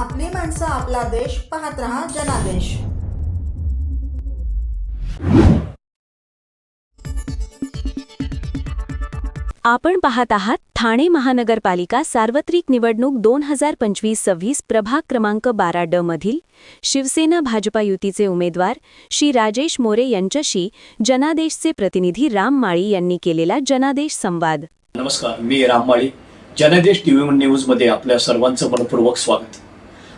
आपली माणसं आपला देश पाहत रहा जनादेश. आपण पाहत आहात ठाणे महानगरपालिका सार्वत्रिक निवडणूक दोन हजार पंचवीस सव्वीस प्रभाग क्रमांक बारा ड मधील शिवसेना भाजपा युतीचे उमेदवार श्री राजेश मोरे यांच्याशी जनादेशचे प्रतिनिधी राम माळी यांनी केलेला जनादेश संवाद. नमस्कार मी राममाळी जनादेश टी व्ही न्यूजमध्ये आपल्या सर्वांचं मनपूर्वक स्वागत.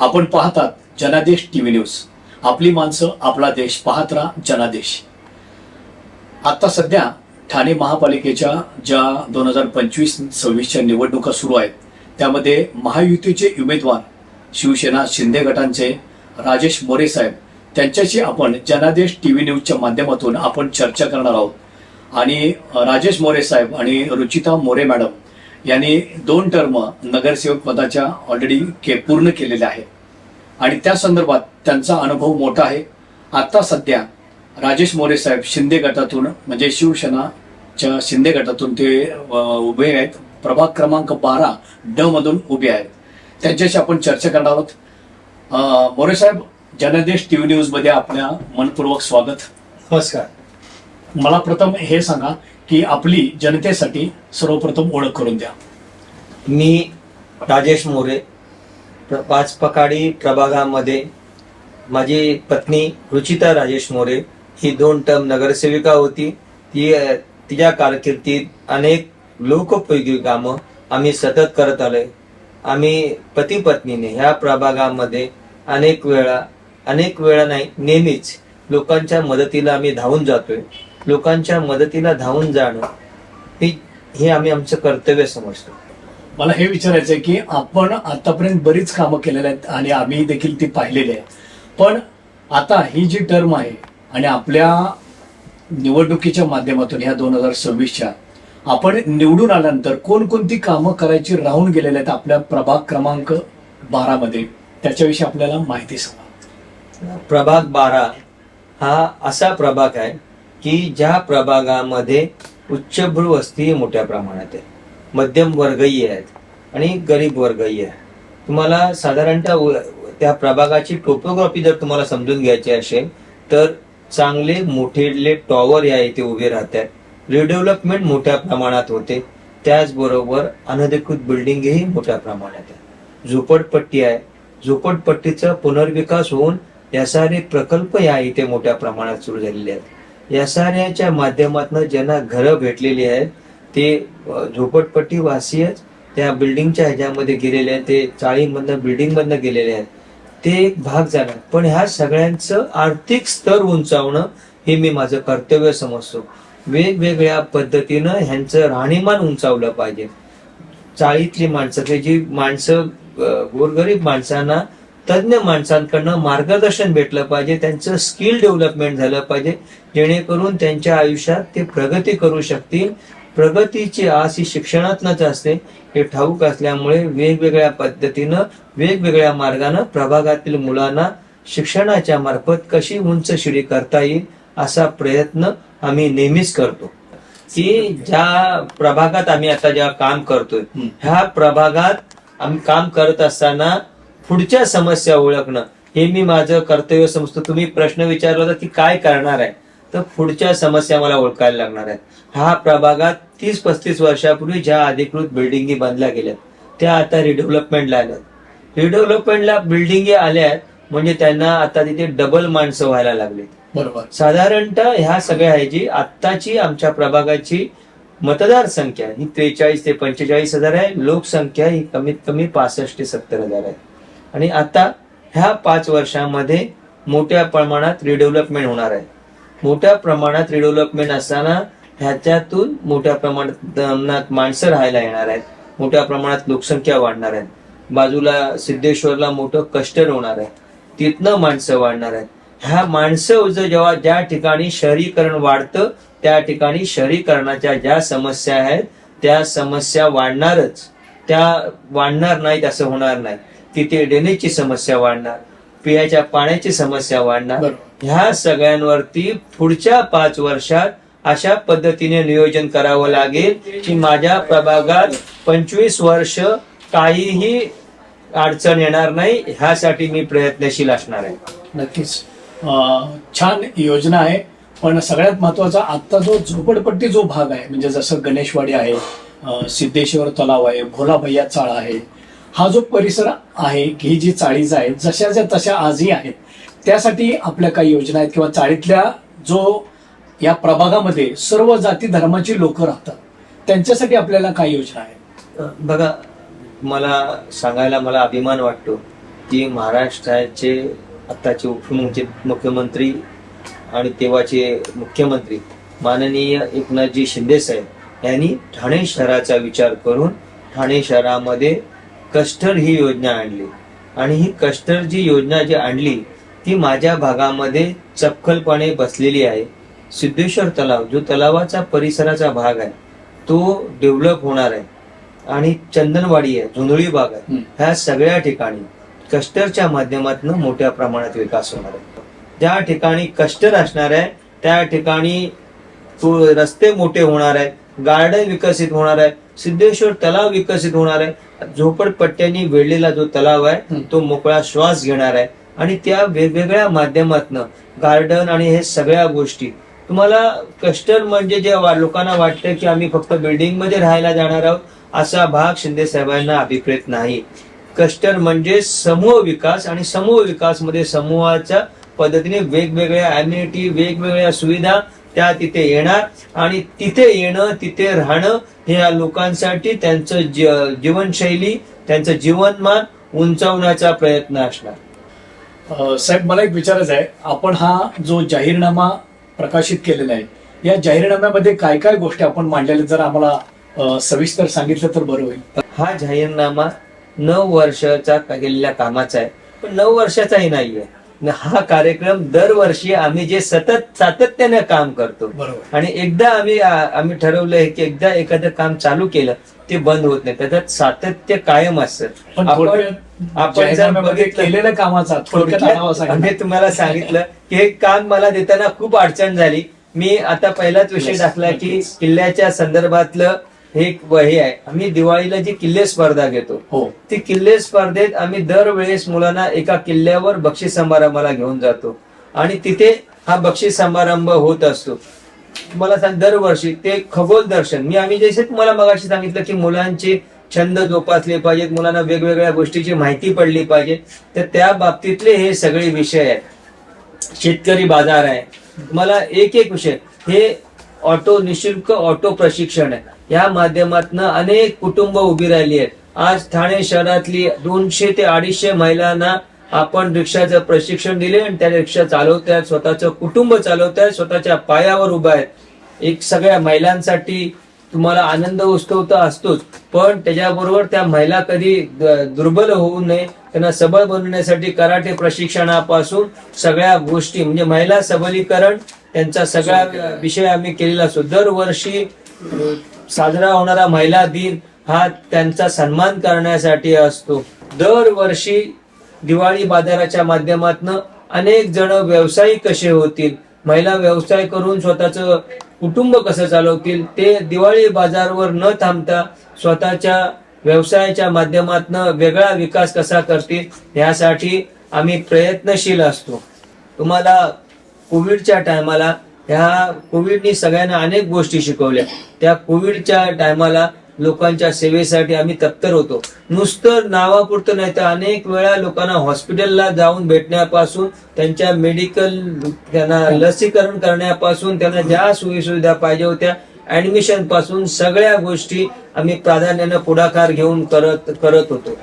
आपण पाहतात जनादेश टी व्ही न्यूज. आपली माणसं आपला देश पाहत राहा जनादेश. आता सध्या ठाणे महापालिकेच्या ज्या दोन हजार पंचवीस सव्वीसच्या निवडणुका सुरू आहेत त्यामध्ये महायुतीचे उमेदवार शिवसेना शिंदे गटांचे राजेश मोरे साहेब त्यांच्याशी आपण जनादेश टी व्ही न्यूजच्या माध्यमातून आपण चर्चा करणार आहोत. आणि राजेश मोरे साहेब आणि रुचिता मोरे मॅडम यांनी दोन टर्म नगरसेवक पदाच्या ऑलरेडी के पूर्ण केलेल्या आहे आणि त्या संदर्भात त्यांचा अनुभव मोठा आहे. आता सध्या राजेश मोरे साहेब शिंदे गटातून म्हणजे शिवसेनाच्या शिंदे गटातून ते उभे आहेत. प्रभाग क्रमांक बारा ड मधून उभे आहेत. त्यांच्याशी आपण चर्चा करणार आहोत. मोरे साहेब जनादेश टी व्ही न्यूजमध्ये आपल्या मनपूर्वक स्वागत. नमस्कार. मला प्रथम हे सांगा की आपली जनतेसाठी सर्वप्रथम ओळख करून द्या. मी राजेश मोरे पाच पकाडी प्रभागामध्ये माझी पत्नी रुचिता राजेश मोरे ही दोन टर्म नगरसेविका होती. ती तिच्या कारकिर्दीत अनेक लोकोपयोगी कामं आम्ही सतत करत आलोय. आम्ही पती पत्नीने ह्या प्रभागामध्ये अनेक वेळा अनेक वेळा नाही नेहमीच लोकांच्या मदतीला आम्ही धावून जातोय. लोकांच्या मदतीला धावून जाणं ही हे आम्ही आमचं कर्तव्य समजतो. मला हे विचारायचं आहे की आपण आतापर्यंत बरीच कामं केलेली आहेत आणि आम्ही देखील ती पाहिलेली आहे पण आता ही जी टर्म आहे आणि आपल्या निवडणुकीच्या माध्यमातून ह्या दोन हजार सव्वीसच्या आपण निवडून आल्यानंतर कोणकोणती कामं करायची राहून गेलेल्या आहेत आपल्या प्रभाग क्रमांक बारा मध्ये? त्याच्याविषयी आपल्याला माहिती सांगा. प्रभाग बारा हा असा प्रभाग आहे की ज्या प्रभागामध्ये उच्चभ्रू वस्ती मोठ्या प्रमाणात आहे. मध्यम वर्गही आहेत आणि गरीब वर्गही आहे. तुम्हाला साधारणतः त्या प्रभागाची टोपोग्राफी जर तुम्हाला समजून घ्यायची असेल तर चांगले मोठेले टॉवर या इथे उभे राहतात. रिडेव्हलपमेंट मोठ्या प्रमाणात होते. त्याचबरोबर अनधिकृत बिल्डिंगही मोठ्या प्रमाणात आहे. झोपडपट्टी आहे. झोपडपट्टीचा पुनर्विकास होऊन या सारे प्रकल्प या इथे मोठ्या प्रमाणात सुरू झालेले आहेत. या माध्यमातून ज्यांना घरं भेटलेली आहेत ते झोपटपट्टी वासीयच त्या बिल्डिंगच्या ह्याच्यामध्ये गेलेले आहेत ते चाळीमधनं बिल्डिंगमधनं गेलेले आहेत. ते एक भाग झाला. पण ह्या सगळ्यांचं आर्थिक स्तर उंचावणं हे मी माझं कर्तव्य समजतो. वेगवेगळ्या पद्धतीनं ह्यांचं राहणीमान उंचावलं पाहिजे. चाळीतली माणसं जी माणसं गोरगरीब माणसांना तज्ज्ञ माणसांकडनं मार्गदर्शन भेटलं पाहिजे त्यांचं स्किल डेव्हलपमेंट झालं पाहिजे जेणेकरून त्यांच्या आयुष्यात ते प्रगती करू शकतील. प्रगतीची आस ही शिक्षणातनच असते. हे ठाऊक असल्यामुळे वेगवेगळ्या पद्धतीनं वेगवेगळ्या मार्गानं प्रभागातील मुलांना शिक्षणाच्या मार्फत कशी उंच शिडी करता येईल असा प्रयत्न आम्ही नेहमीच करतो. की ज्या प्रभागात आम्ही आता जेव्हा काम करतोय. ह्या प्रभागात आम्ही काम करत असताना पुढच्या समस्या ओळखणं हे मी माझं कर्तव्य समजतो तुम्ही प्रश्न विचारला होता की काय करणार आहे? तर पुढच्या समस्या मला ओळखायला लागणार आहेत. हा प्रभागात तीस पस्तीस वर्षापूर्वी ज्या अधिकृत बिल्डिंगी बांधल्या गेल्या त्या आता रिडेव्हलपमेंटला आल्यात. रिडेव्हलपमेंटला बिल्डिंगी आल्या आहेत म्हणजे त्यांना आता तिथे डबल माणसं व्हायला लागली बरोबर. साधारणतः ह्या सगळ्या ह्याची आत्ताची आमच्या प्रभागाची मतदार संख्या ही त्रेचाळीस ते पंचेचाळीस हजार आहे. लोकसंख्या ही कमीत कमी पासष्ट ते सत्तर हजार आहे. आणि आता ह्या पाच वर्षामध्ये मोठ्या प्रमाणात रिडेव्हलपमेंट होणार आहे. मोठ्या प्रमाणात रिडेव्हलपमेंट असताना ह्याच्यातून मोठ्या प्रमाणात माणसं राहायला येणार आहेत. मोठ्या प्रमाणात लोकसंख्या वाढणार आहे बाजूला सिद्धेश्वरला मोठं कस्टर होणार आहे. तिथनं माणसं वाढणार आहेत. ह्या माणसं जेव्हा ज्या ठिकाणी शहरीकरण वाढतं त्या ठिकाणी शहरीकरणाच्या ज्या समस्या आहेत त्या समस्या वाढणारच. त्या वाढणार नाहीत असं होणार नाही. तिथे ड्रेनेजची समस्या वाढणार. पियाच्या पाण्याची समस्या वाढणार. ह्या सगळ्यांवरती पुढच्या पाच वर्षात अशा पद्धतीने नियोजन करावं लागेल की माझ्या प्रभागात पंचवीस वर्ष काहीही अडचण येणार नाही ह्यासाठी मी प्रयत्नशील असणार आहे. नक्कीच. छान योजना आहे पण सगळ्यात महत्त्वाचा आत्ता जो झोपडपट्टी जो भाग आहे म्हणजे जसं गणेशवाडी आहे सिद्धेश्वर तलाव आहे भोला भैया चाळ आहे हा जो परिसर आहे ही जी चाळीज आहे जशाच्या तशा आजही आहेत त्यासाठी आपल्या काही योजना आहेत किंवा चाळीतल्या जो या प्रभागामध्ये सर्व जाती धर्माची लोक राहतात त्यांच्यासाठी आपल्याला काय योजना आहे बघा मला सांगायला मला अभिमान वाटतो की महाराष्ट्राचे आत्ताचे उपमुख्य मुख्यमंत्री आणि तेव्हाचे मुख्यमंत्री माननीय एकनाथजी शिंदे साहेब यांनी ठाणे शहराचा विचार करून ठाणे शहरामध्ये कस्टर ही योजना आणली. आणि ही कस्टर जी योजना जी आणली ती माझ्या भागामध्ये चपखलपणे बसलेली आहे. सिद्धेश्वर तलाव जो तलावाचा परिसराचा भाग आहे तो डेव्हलप होणार आहे. आणि चंदनवाडी आहे झुंधळी बाग आहे. ह्या सगळ्या ठिकाणी कस्टरच्या माध्यमातून मोठ्या प्रमाणात विकास होणार आहे. ज्या ठिकाणी कस्टर असणार आहे त्या ठिकाणी रस्ते मोठे होणार आहेत गार्डन विकसित होणार आहे सिद्धेश्वर तलाव विकसित होणार आहे. झोपडपट्ट्यांनी वेढलेला जो तलाव आहे. तो मोकळा श्वास घेणार आहे. आणि त्या वेगवेगळ्या माध्यमातनं गार्डन आणि हे सगळ्या गोष्टी. तुम्हाला कस्टर म्हणजे जे लोकांना वाटतं की आम्ही फक्त बिल्डिंगमध्ये राहायला जाणार आहोत असा भाग शिंदे साहेबांना अभिप्रेत नाही. कस्टर म्हणजे समूह विकास आणि समूह विकासमध्ये समूहाच्या पद्धतीने वेगवेगळ्या अम्युनिटी वेगवेगळ्या सुविधा त्या तिथे येणार आणि तिथे येणं तिथे राहणं हे या लोकांसाठी त्यांचं जीवनशैली त्यांचं जीवनमान उंचावण्याचा प्रयत्न असणार. साहेब मला एक विचारायचं आहे. आपण हा जो जाहीरनामा प्रकाशित केलेला आहे या जाहीरनाम्यामध्ये काय काय गोष्टी आपण मांडलेल्या जर आम्हाला सविस्तर सांगितलं तर बरं होईल. हा जाहीरनामा नऊ वर्षाचा केलेल्या कामाचा आहे पण नऊ वर्षाचाही नाहीये. हा कार्यक्रम दरवर्षी आम्ही जे सतत सातत्याने काम करतो. आणि एकदा आम्ही आम्ही ठरवलंय की एकदा एखादं काम चालू केलं ते बंद होत नाही. त्याच्यात सातत्य कायम असतं. पण आपण आपण जर बघितलं कामाचा आम्ही तुम्हाला सांगितलं की हे काम मला देताना खूप अडचण झाली. मी आता पहिलाच विषय टाकला की. किल्ल्याच्या संदर्भातलं हे एक हे आहे. आम्ही दिवाळीला जी किल्ले स्पर्धा घेतो हो. ती किल्ले स्पर्धेत आम्ही दरवेळेस मुलांना एका किल्ल्यावर बक्षीस समारंभाला घेऊन जातो. आणि तिथे हा बक्षीस समारंभ होत असतो. मला सांग दरवर्षी ते खगोल दर्शन. मी आम्ही जसे तुम्हाला मगाशी सांगितलं की मुलांचे छंद जोपासले पाहिजेत मुलांना वेगवेगळ्या गोष्टीची माहिती पडली पाहिजे तर त्या बाबतीतले हे सगळे विषय आहेत. शेतकरी बाजार आहे. मला एक एक विषय. हे ऑटो निशुल्क ऑटो प्रशिक्षण. आहे या माध्यमातून अनेक कुटुंब उभी राहिली आहेत. आज ठाणे शहरातली दोनशे ते अडीचशे महिलांना आपण रिक्षाचं प्रशिक्षण दिले आणि त्या रिक्षा चालवत स्वतःचं कुटुंब चालवत स्वतःच्या पायावर उभा आहेत. एक सगळ्या महिलांसाठी तुम्हाला आनंद उत्सव तर असतोच पण त्याच्याबरोबर त्या महिला कधी दुर्बल होऊ नये त्यांना सबळ बनवण्यासाठी कराटे प्रशिक्षणापासून सगळ्या गोष्टी म्हणजे महिला सबलीकरण त्यांचा सगळा विषय आम्ही केलेला असतो. दरवर्षी साजरा होणारा महिला दिन हा त्यांचा सन्मान करण्यासाठी असतो. दरवर्षी दिवाळी बाजाराच्या माध्यमातून अनेक जण व्यवसायी कसे होतील महिला व्यवसाय करून स्वतःचं कुटुंब कसं चालवतील ते दिवाळी बाजारवर न थांबता स्वतःच्या व्यवसायाच्या माध्यमातून वेगळा विकास कसा करतील यासाठी आम्ही प्रयत्नशील असतो. तुम्हाला कोविडच्या टायमाला ह्या कोविडनी सगळ्यांना अनेक गोष्टी शिकवल्या. त्या कोविडच्या टायमाला लोकांच्या सेवेसाठी आम्ही तत्पर होतो. नुसतं नावापुरतं नाही तर अनेक वेळा लोकांना हॉस्पिटलला जाऊन भेटण्यापासून त्यांच्या मेडिकल त्यांना लसीकरण करण्यापासून त्यांना ज्या सोयीसुविधा पाहिजे होत्या ऍडमिशनपासून सगळ्या गोष्टी आम्ही प्राधान्यानं पुढाकार घेऊन करत करत होतो.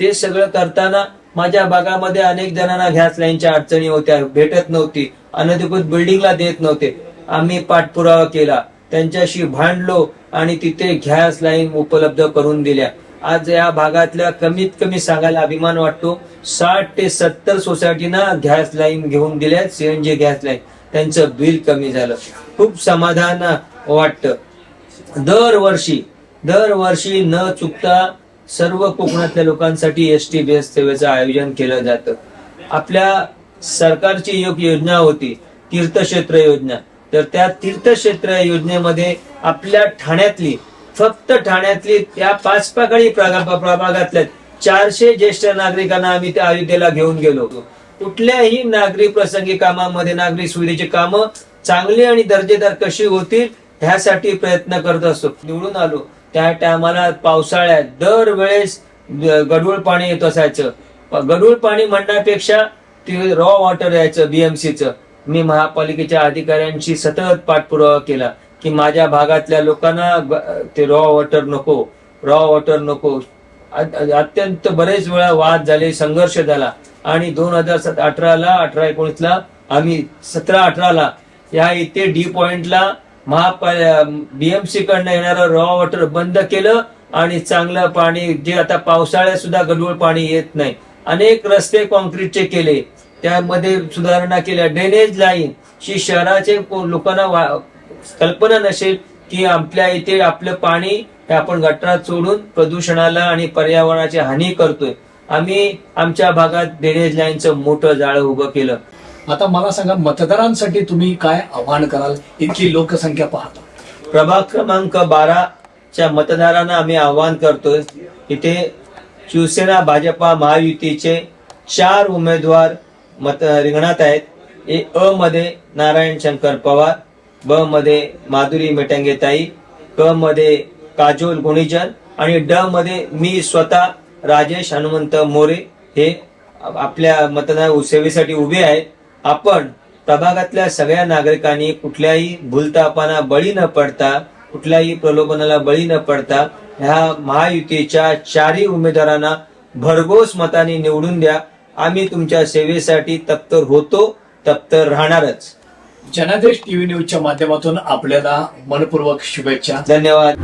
ते सगळं करताना माझ्या भागामध्ये अनेक जणांना गॅस लाईनच्या अडचणी होत्या भेटत नव्हती अनधिकृत बिल्डिंगला देत नव्हते. आम्ही पाठपुरावा केला. त्यांच्याशी भांडलो आणि तिथे गॅस लाईन उपलब्ध करून दिल्या. आज या भागातल्या कमीत कमी सांगायला अभिमान वाटतो. साठ ते सत्तर सोसायटीना गॅस लाईन घेऊन दिल्या सीएनजी गॅस लाईन. त्यांचं बिल कमी झालं. खूप समाधान वाटतं. दरवर्षी दरवर्षी न चुकता सर्व कोकणातल्या लोकांसाठी एस टी बस सेवेचं आयोजन केलं जातं. आपल्या सरकारची एक योजना होती तीर्थक्षेत्र योजना. तर त्या तीर्थक्षेत्र योजनेमध्ये आपल्या ठाण्यातली फक्त ठाण्यातली त्या पाच पाकळी प्रभागातल्या चारशे ज्येष्ठ नागरिकांना आम्ही त्या अयोध्येला घेऊन गेलो होतो. कुठल्याही नागरी प्रसंगी कामामध्ये नागरी सुविधेची कामं चांगली आणि दर्जेदार कशी होतील ह्यासाठी प्रयत्न करत असतो. निवडून आलो. त्या टायमाला पावसाळ्यात दरवेळेस गडूळ पाणी येत असायचं. गडूळ पाणी म्हणण्यापेक्षा ते रॉ वॉटर यायचं बीएमसीचं मी महापालिकेच्या अधिकाऱ्यांशी सतत पाठपुरावा केला की माझ्या भागातल्या लोकांना ते रॉ वॉटर नको रॉ वॉटर नको. अत्यंत बरेच वेळा वाद झाले संघर्ष झाला. आणि दोन हजार अठराला अठरा एकोणीसला आम्ही सतरा अठराला या इथे डी पॉइंटला महापा बीएमसी कडनं येणारं रॉ वॉटर बंद केलं आणि चांगलं पाणी जे आता पावसाळ्यात सुद्धा गढूळ पाणी येत नाही. अनेक रस्ते कॉन्क्रीटचे केले. त्यामध्ये सुधारणा केल्या. ड्रेनेज लाईन ही शहराचे लोकांना वा- कल्पना नसेल की आपल्या इथे आपलं पाणी हे आपण गटारात सोडून प्रदूषणाला आणि पर्यावरणाची हानी करतोय. आम्ही आमच्या भागात ड्रेनेज लाईनचं मोठं जाळं उभं केलं. आता मला सांगा मतदारांसाठी तुम्ही काय आव्हान कराल? इतकी लोकसंख्या पाहता. प्रभाग क्रमांक बाराच्या मतदारांना आम्ही आवाहन करतोय. इथे शिवसेना भाजपा महायुतीचे चार उमेदवार मत रिंगणात आहेत. ए अ मध्ये नारायण शंकर पवार ब मध्ये माधुरी मेटंगेताई क मध्ये काजोल गुणीजन आणि ड मध्ये मी स्वतः राजेश हनुमंत मोरे हे आपल्या मतदार सेवेसाठी उभे आहेत. आपण प्रभागातल्या सगळ्या नागरिकांनी कुठल्याही भूलतापाना बळी न पडता कुठल्याही प्रलोभनाला बळी न पडता ह्या महायुतीच्या चारही उमेदवारांना भरघोस मताने निवडून द्या. आम्ही तुमच्या सेवेसाठी तत्पर होतो तत्पर राहणारच. जनादेश टीव्ही न्यूजच्या माध्यमातून आपल्याला मनपूर्वक शुभेच्छा. धन्यवाद.